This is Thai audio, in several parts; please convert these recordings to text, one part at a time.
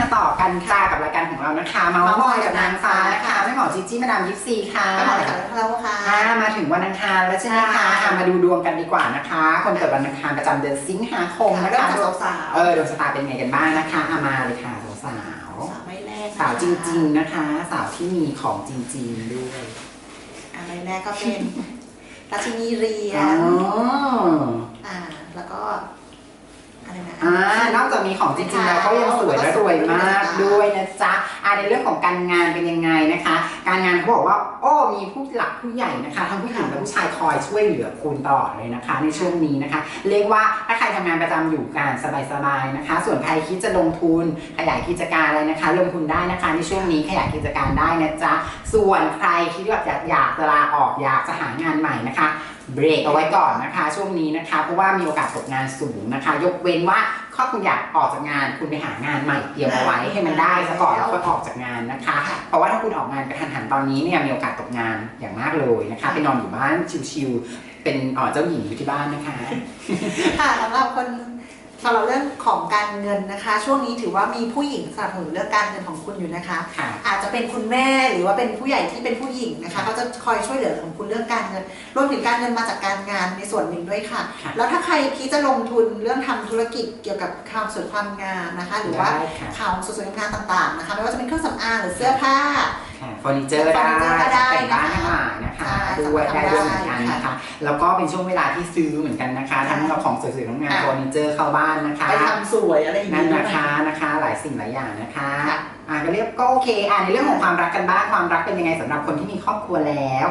มาต่อกันจ้ากับรายการของเรานะคะเมาส์มอยกับนางฟ้านะคะไม่หมอจีจี้มาดามยิปซีค่ะก็บอกเลยค่ะแล้วค่ะอ่ามาถึงวันอังคารแล้วใช่ไหมคะใช่อะมาดูดวงกันดีกว่านะคะ คนเกิดวันอังคารประจำเดือนสิงหาคมนะเริ่มคะจากสาวเออดวงชะตาเป็นไงกันบ้างนะคะอามาเลยค่ะสาวๆสาวไม่แรกๆสาวจริง ๆนะคะ สาวที่มีของจริงๆด้วยอ่าไม่แรกก็เป็น ราชินีเรียอ๋อนอ่า แล้วก็ นะ อ่านอกจากมีของจริงๆแล้วก็ยังสวยและสวยมากด้วยนะจ๊ะอ่าในเรื่องของการงานเป็นยังไงนะคะ การงานเขาบอกว่า โอ้มีผู้หลักผู้ใหญ่นะคะทั้งผู้หญิงและผู้ชายคอยช่วยเหลือคุณตลอดเลยนะคะ ในช่วงนี้นะคะ เรียกว่าถ้าใครทำงานประจำอยู่การสบายๆนะคะ ส่วนใครคิดจะลงทุนขยายกิจการอะไรนะคะลงทุนได้นะคะ ในช่วงนี้ขยายกิจการได้นะจ๊ะส่วนใครคิดว่าอยากอยากจะลาออกอยากจะหางานใหม่นะคะเบรกเอาไว้ก่อนนะคะ ช่วงนี้นะคะ เพราะว่ามีโอกาสตกงานสูงนะคะ ยกเว้นว่าข้อคุณอยากออกจากงานคุณไปหางานใหม่เตรียมเอาไว้ให้มันได้ซะก่อนแล้วค่อออกจากงานนะคะ เพราะว่าถ้าคุณออกงานกระทันหันตอนนี้เนี่ยมีโอกาสตกงานอย่างมากเลยนะคะไปนอนอยู่บ้านชิวๆเป็นเอ่อเจ้าหญิงอยู่ที่บ้านนะคะค่ะสำหรับคนสำหรับเรื่องของการเงินนะคะ ช่วงนี้ถือว่ามีผู้หญิงสนับสนุนเรื่องการเงินของคุณอยู่นะคะค่ะอาจจะเป็นคุณแม่หรือว่าเป็นผู้ใหญ่ที่เป็นผู้หญิงนะคะเขาจะคอยช่วยเหลือของคุณเรื่องการเงิน รวมถึงการเงินมาจากการงานในส่วนหนึ่งด้วยค่ะค่ะแล้วถ้าใครคิดจะลงทุนเรื่องทำธุรกิจเกี่ยวกับความสวยความงามนะคะ หรือว่าได้ค่ะข่าวสวยๆงามต่างๆนะคะไม่ว่าจะเป็นเครื่องสำอางหรือเสื้อผ้าค่ะเฟอร์นิเจอร์ได้เฟอร์นิเจอร์ก็ได้แต่งบ้านนะคะทั้งหลายนะคะใช่ด้วยสามารได้ถด้วยเหมือนกันทำได้นะคะ แล้วก็เป็นช่วงเวลาที่ซื้อเหมือนกันนะคะ ทั้งเอาของสวยๆทั้งงานค่ะเฟอร์นิเจอร์เข้าบ้านนะคะไปทำสวยอะไรอย่างนั่นนี้ด้วยนะคะนะคะ หลายสิ่งหลายอย่างนะคะค่ะอ่าก็เรียกก็โอเคอ่าในเรื่องของความรักกันบ้างความรักเป็นยังไงสำหรับคนที่มีครอบครัวแล้ว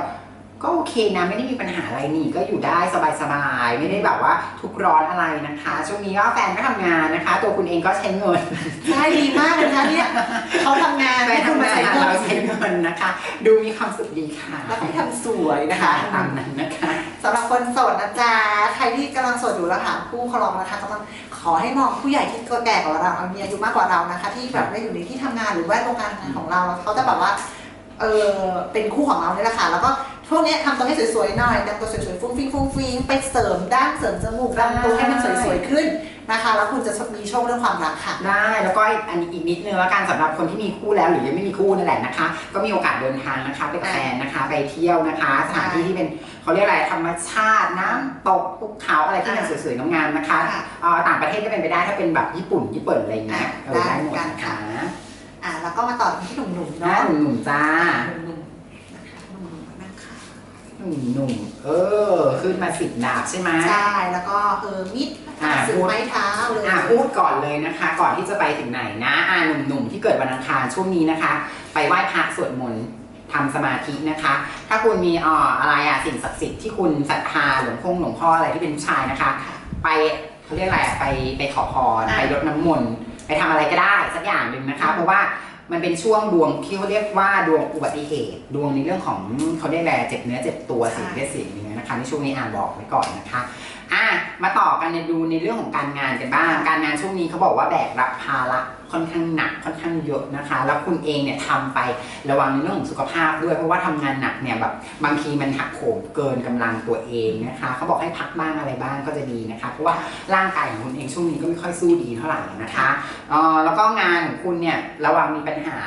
ก็โอเคนะไม่ได้มีปัญหาอะไรนี่ก็อยู่ได้สบายๆ ไม่ได้แบบว่าทุกข์ร้อนอะไรนะคะ ช่วงนี้ก็แฟนก็ทำงานนะคะ ตัวคุณเองก็ใช้เงินใช่ดีมากเลยนะคะเนี่ยเขาทำงานแฟนให้คุณทำมางานใช้เงิเรานใช้เงินนะคะ ดูมีความสุขดีค่ะแล้วให้ทำสวยนะคะตามนั้นนะคะสำหรับคนโสดนะจ๊ะใครที่กำลังโสดอยู่แล้วหาคู่เขาลองนะคะกำลังขอให้มองผู้ใหญ่ที่ตัวแก่กว่าเราเอามีอายุมากกว่าเรานะคะ ที่แบบได้อยู่ในที่ทำงานหรือแวดวงการทำงานของเราเขาจะแบบว่าเออเป็นคู่ของเราเนี่ยแหละค่ะแล้วก็ ช่วงนี้ทำตัวให้สวยๆหน่อยแต่งตัวสวยๆฟุ้งฟิ้งฟุ้งฟิ้งไปเสริมด้านเสริมจมูกดังตัวให้มันสวยๆขึ้นนะคะ แล้วคุณจะมีโชคเรื่องความรักค่ะ ได้ แล้วก็อันนี้อีกนิดนึงแล้วกันสำหรับคนที่มีคู่แล้วหรือยังไม่มีคู่นั่นแหละนะคะ ก็มีโอกาสเดินทางนะคะไปกับแฟนนะคะ ไปเที่ยวนะคะสถานที่ที่เป็นเขาเรียกอะไรธรรมชาติน้ำตกภูเขาอะไรที่มันสวยๆงามๆนะคะค่ะเอ่อต่างประเทศก็เป็นไปได้ถ้าเป็นแบบญี่ปุ่นญี่ปุ่นอะไรอย่างเงี้ยเออได้ได้หมดกันนะค่ะคะอะแล้วก็มาต่อที่หนุ่มๆหน้าเนาะหนุ่มๆจ้า หนุ่มๆนะคะหนุ่มๆนั่งค่ะ หนุ่มๆเออ ขึ้นมาสิบดาบใช่ไหม ใช่แล้วก็เฮอร์มิดอ่าซื้อไม้เท้าเลยอะพูดก่อนเลยนะคะ ก่อนที่จะไปถึงไหนนะอ่าหนุ่มๆที่เกิดวันอังคารช่วงนี้นะคะ ไปไหว้พระสวดมนต์ทำสมาธินะคะ ถ้าคุณมีอ่ออะไรอะสิ่งศักดิ์สิทธิ์ที่คุณศรัทธาหลวงพ่อหลวงพ่ออะไรที่เป็นผู้ชายนะคะ ไปเขาเรียกอะไรอะไปไปขอพรอะไปรดน้ำมนต์ไปทำอะไรก็ได้สักอย่างหนึ่งนะคะ เพราะว่า มันเป็นช่วงดวงที่เขาเรียกว่าดวงอุบัติเหตุ ดวงในเรื่องของเขาเรียกอะไรเจ็บเนื้อเจ็บตัวเสียเลือดเสียเนื้อนะคะในช่วงนี้อ่านบอกไว้ก่อนนะคะ มาต่อกันในดูในเรื่องของการงานกันบ้าง การงานช่วงนี้เขาบอกว่าแบกรับภาระค่อนข้างหนักค่อนข้างเยอะนะคะ แล้วคุณเองเนี่ยทำไประวังในเรื่องของสุขภาพด้วยเพราะว่าทำงานหนักเนี่ยแบบบางทีมันหักโหมเกินกำลังตัวเองนะคะเขาบอกให้พักบ้างอะไรบ้างก็จะดีนะคะ เพราะว่าร่างกายของคุณเองช่วงนี้ก็ไม่ค่อยสู้ดีเท่าไหร่นะคะออแล้วก็งานของคุณเนี่ยระวังมีปัญหา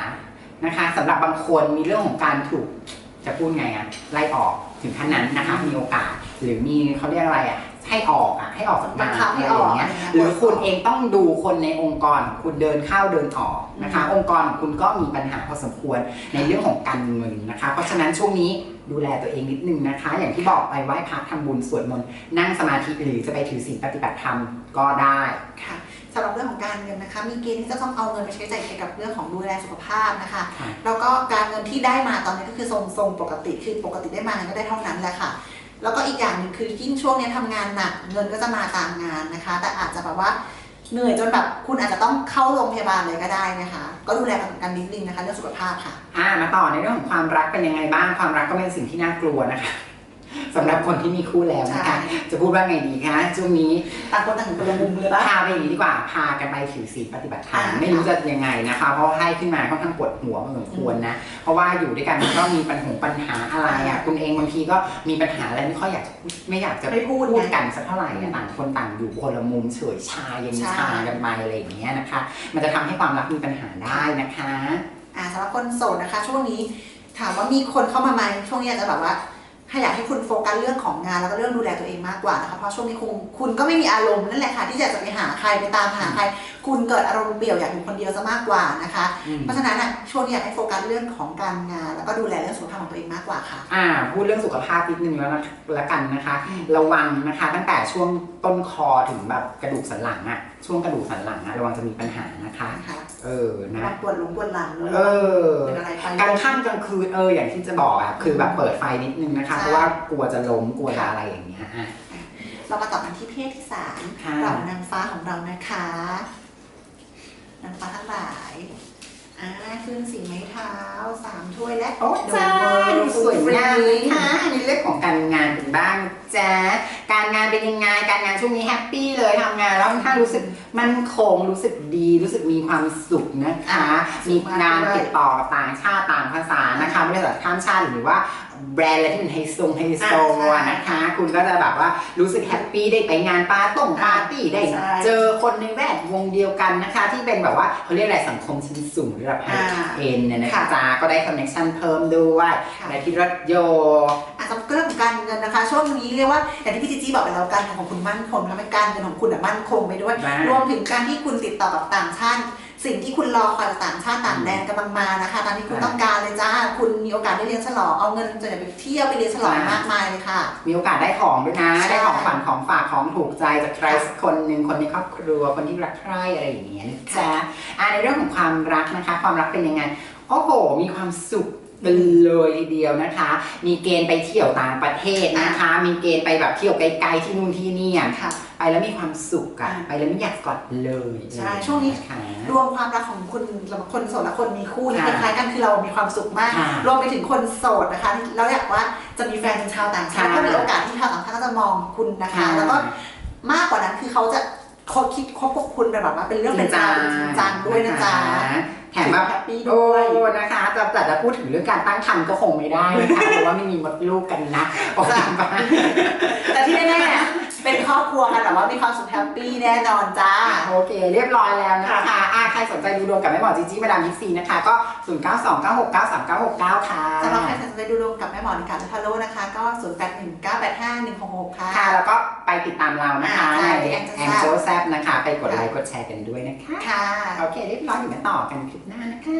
นะคะสำหรับบางคนมีเรื่องของการถูกจะพูดไงอะไล่ออกถึงขั้นนั้นนะคะมีโอกาสหรือมีเขาเรียกอะไรอะ ให้ออกอะให้ออกจากบังางนคับอะไรให้อออกย่างเงี้ยอะไรเงี้ยหรือคุณเองต้องดูคนในองค์กรของคุณเดินเข้าเดินออกนะคะ องค์กรของคุณก็มีปัญหาพอสมควรในเรื่องของการเงินนะคะ เพราะฉะนั้นช่วงนี้ดูแลตัวเองนิดนึงนะคะ อย่างที่บอกไปไหว้พระทำบุญสวดมนต์นั่งสมาธิหรือจะไปถือศีลปฏิบัติธรรมก็ได้ค่ะสำหรับเรื่องของการเงินนะคะ มีเกณฑ์ที่จะต้องเอาเงินไปใช้จ่ายเกี่ยวกับเรื่องของดูแลสุขภาพนะคะค่ะแล้วก็การเงินที่ได้มาตอนนี้ก็คือทรงทรงปกติคือปกติได้มาก็ได้เท่านั้นแหละค่ะ แล้วก็อีกอย่างหนึ่งคือยิ่งช่วงนี้ทำงานหนักเงินก็จะมาตามงานนะคะ แต่อาจจะแบบว่าเหนื่อยจนแบบคุณอาจจะต้องเข้าโรงพยาบาลเลยก็ได้นะคะ ก็ดูแลกันนิดนึงนะคะเรื่องสุขภาพค่ะอ่ามาต่อในเรื่องของความรักเป็นยังไงบ้างความรักก็เป็นสิ่งที่น่ากลัวนะคะ สำหรับคนที่มีคู่แล้วนะคะใช่จะพูดว่าไงดีคะช่วงนี้ต่างคนต่างอยู่คนละมุมเลยปะพาไปอย่างนี้ดีกว่า พากันไปถือศีลปฏิบัติธรรมอ่าไม่รู้จะยังไงนะคะ เพราะให้ขึ้นมาค่อนข้างปวดหัวพอสมควรนะ เพราะว่าอยู่ด้วยกันมันก็มีปัญหาปัญหาอะไรอะคุณเองบางทีก็มีปัญหาอะไรไม่ค่อยอยากจะพูดไม่อยากจะไม่พูดพูดไงกันสักเท่าไหร่อะต่างคนต่างอยู่คนละมุมเฉยชาเย็นใช่ชากันไปอะไรอย่างเงี้ยนะคะ มันจะทำให้ความรักมีปัญหาได้นะคะอ่าสำหรับคนโสดนะคะ ช่วงนี้ถามว่ามีคนเข้ามาไหมช่วงนี้อาจจะแบบว่า ให้อยากให้คุณโฟกัสเรื่องของงานแล้วก็เรื่องดูแลตัวเองมากกว่านะคะเพราะช่วงนี้คุณคุณก็ไม่มีอารมณ์นั่นแหละค่ะ ที่อยากจะไปหาใครไปตามหาใคร คุณเกิดอารมณ์เปี่ยวอยากอยู่คนเดียวซะมากกว่านะคะ เพราะฉะนั้นอะช่วงนี้อยากให้โฟกัสเรื่องของการงาน แล้วก็ดูแลเรื่องสุขภาพของตัวเองมากกว่าค่ะอ่าพูดเรื่องสุขภาพนิดนึงแล้วนะแล้วกันนะคะอืมระวังนะคะ ตั้งแต่ช่วงต้นคอถึงแบบกระดูกสันหลังอะช่วงกระดูกสันหลังอะระวังจะมีปัญหานะคะนะคะ เออนะปวดหลงปวดหลังเลยเออเป็นอะไรไปกลางค่ำกลางคืนเอออย่างที่จะบอกอะคือแบบเปิดไฟนิดนึงนะคะใช่เพราะว่ากลัวจะล้มกลัวจะอะไรอย่างเงี้ยอะเรามาต่อกันที่เพศที่สามค่ะเหล่านางฟ้าของเรานะคะนางฟ้าทั้งหลาย อ่าขึ้นสีไม้เท้าสามถ้วยและโอ้จ้าดูสวยงามเลยค่ะในเรื่องของการงานกันบ้างจ้าการงานเป็นยังไงการงานช่วงนี้แฮปปี้เลยทำงานแล้วถ้ารู้สึกมั่นคงรู้สึกดีรู้สึกมีความสุขนะคะมีงานติดต่อต่างชาติต่างภาษานะคะไม่ได้แบบข้ามชาติหรือว่า แบรนด์อะไรที่เป็นไฮโซไฮโซอะนะคะ คุณก็จะแบบว่ารู้สึกแฮปปี้ได้ไปงานปาร์ต้งปาร์ตี้ได้ใช่เจอคนในแวดวงเดียวกันนะคะ ที่เป็นแบบว่าเขาเรียกอะไรสังคมชั้นสูงระดับไฮอ่าเอ็นเนี่ยนะค่ะจ๊ะก็ได้คอนเนคชั่นเพิ่มด้วยค่ะในที่รถโยอาจจะเรื่องของการเงินนะคะ ช่วงนี้เรียกว่าอย่างที่พี่จีจี้บอกไปแล้วการเงินของคุณมั่นคงทำให้การเงินของคุณอะมั่นคงไปด้วยได้รวมถึงการที่คุณติดต่อกับต่างชาติ สิ่งที่คุณรอคอยจากต่างชาติต่างแดนกำลังมานะคะตามที่คุณได้ต้องการเลยจ้า คุณมีโอกาสได้เลี้ยงฉลองเอาเงินส่วนใหญ่ไปเที่ยวไปเลี้ยงฉลองได้มากมายเลยค่ะ มีโอกาสได้ของด้วยนะใช่ได้ของฝันของฝากของถูกใจจากใครสักคนหนึ่งคนในครอบครัวคนที่รักใคร่อะไรอย่างเงี้ยนะจ๊ะอะในเรื่องของความรักนะคะ ความรักเป็นยังไงโอ้โห มีความสุข เป็นเลยทีเดียวนะคะ มีเกณฑ์ไปเที่ยวต่างประเทศนะคะ มีเกณฑ์ไปแบบเที่ยวไกลๆที่นู่นที่นี่อะค่ะ ไปแล้วมีความสุขอะอ่าไปแล้วไม่อยากกอดเลยใช่ช่วงนี้ ค่ะ รวมความรักของคุณสำหรับคนโสดและคนมีคู่นี่ค่ะคล้ายๆกันคือเรามีความสุขมาก ค่ะรวมไปถึงคนโสดนะคะแล้วอยากว่าจะมีแฟนเป็นชาวต่างชาติค่ะก็มีโอกาสที่ชาวต่างชาติก็จะมองคุณนะคะ ค่ะ แล้วก็มากกว่านั้นคือเขาจะ คบคิดคบกับคุณเป็นแบบว่าเป็นเรื่องเป็นราวเป็นจริงจังด้วยนะจ๊ะแถมแบบแฮปปี้โอ้ด้วยนะคะแต่แต่จะพูดถึงเรื่องการตั้งครรภ์ก็คงไม่ได้นะคะเพราะว่าไม่มีมดลูกกันนะโอเคปะ แต่ที่แน่ๆเป็น ครอบครัวกันแต่ว่ามีความสุขแฮปปี้แน่นอนจ้า โอเค เรียบร้อยแล้วนะคะอะใครสนใจดูดวงกับแม่หมอจีจี้มาดามยิปซีนะคะ ก็ 0 9 2 9 6 9 3 9 6 9 ค่ะสำหรับใครสนใจดูดวงกับแม่หมอนิการทัลโลนะคะ ก็ 0 8 1 9 8 5 1 6 6 ค่ะ ค่ะ แล้วก็ไปติดตามเรานะคะอ่าใช่ในที่แอ Angel งเจิลแซนะคะ ไปกดไลค์กดแชร์กันด้วยนะคะ ค่ะ โอเค เรียบร้อยอยู่มาต่อกันคลิปหน้านะคะ